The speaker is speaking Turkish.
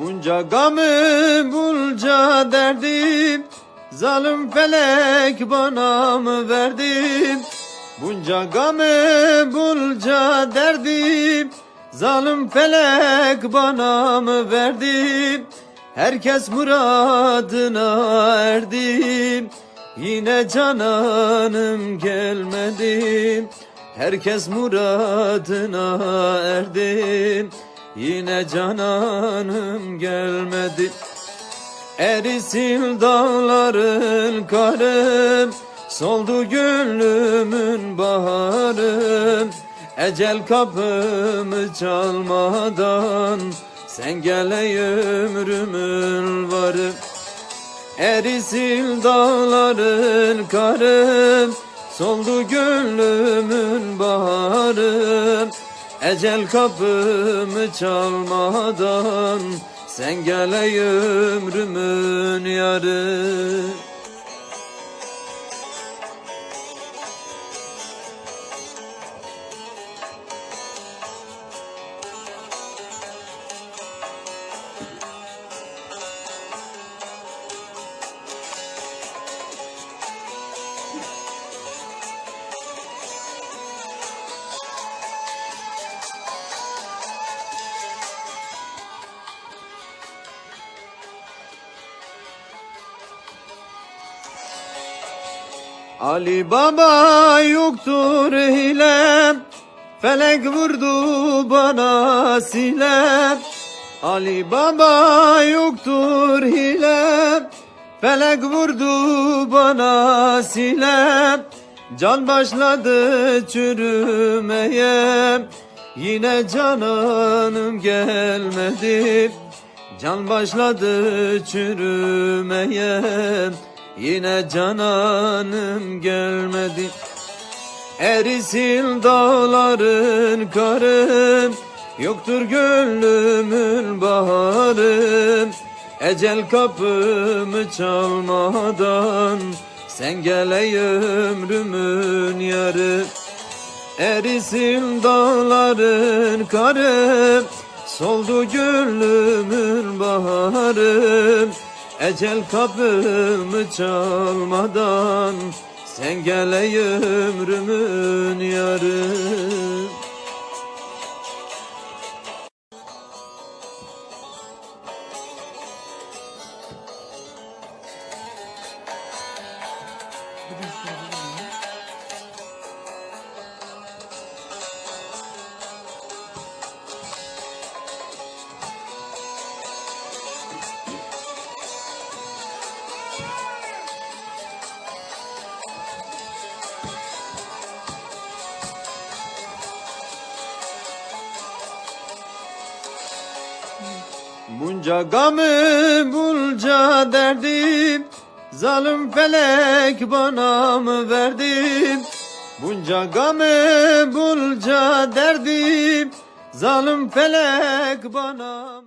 Bunca gamı, bunca derdim Zalim felek bana mı verdim Bunca gamı bulca derdim Zalim felek bana mı verdim Herkes muradına erdim Yine cananım gelmedi. Herkes muradına erdim Yine cananım gelmedi Erisil dağların karım Soldu gönlümün baharım. Ecel kapımı çalmadan Sen gel ey ömrümün varım Erisil dağların karım Soldu gönlümün baharım. Ecel kapımı çalmadan Sen gel ey ömrümün yarı Ali Baba yoktur hile Felek vurdu bana sile Ali Baba yoktur hile Felek vurdu bana sile Can başladı çürümeye Yine cananım gelmedi. Can başladı çürümeye Yine cananım gelmedi. Erisil dağların karım Yoktur gönlümün baharım Ecel kapımı çalmadan Sen gel ey ömrümün yarı. Erisil dağların karı Soldu gönlümün baharım Ecel kapımı çalmadan Sen gel ey ömrümün yarı Bunca gamı bulca derdim Zalim felek bana mı verdim Bunca gamı bulca derdim Zalim felek bana